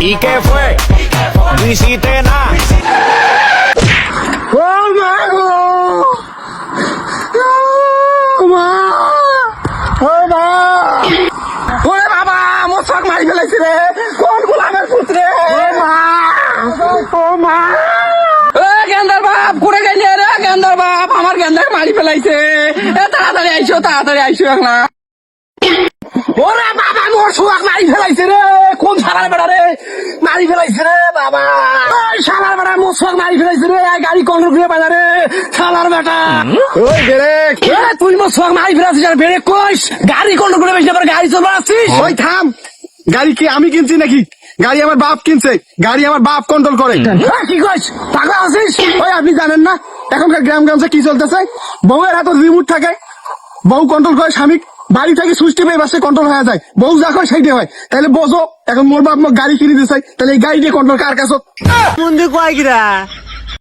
¿Y qué fue? মারি ফেলাইছে রে কোন গোলামের পুত্রে ও মা গেন্দার বাপ করে গেলি রে গেন্দার বাপ আমার গেন্দাকে মারি ফেলাইছে তাড়াতাড়ি আইসো তাড়াতাড়ি আইসো এখন ওরে বাবা মোর সোয়াক মারি ফেলাইছে রে শালার বেড়া রে মারি ফেলাইছে রে বাবা। শালার বেড়া মোর মারি ফেলাইছে রে গাড়ি কন্ট্রোল করে পাইলা রে শালার বেটা। ওই ব্রেক তুই মোর সোয়াক মারি ফেলাইছিস আর ব্রেক কইস গাড়ি কন্ট্রোল করে বেশি আবার গাড়ি চালাচ্ছিস ওই থাম গাড়ি কি আমি কিনছি নাকি? গাড়ি আমার বাপ কিনছে গাড়ি আমার বাপ কন্ট্রোল করে। কি কইস পাগল আছিস? ওই আপনি জানেন না এখনকার গ্রাম গঞ্জে কি চলতেছে? বউয়ের হাতে রিমোট থাকে বউ কন্ট্রোল করে স্বামী বাড়ি থেকে সুইচ টিপে বাসে কন্ট্রোল হয়ে যায়। বউ যা করে সেইটা হয়। তাহলে বোঝো, এখন মোর বাপ গাড়ি কিনে দিছে। তাহলে এই গাড়ি দিয়ে কন্ট্রোল কার কাছে? কয়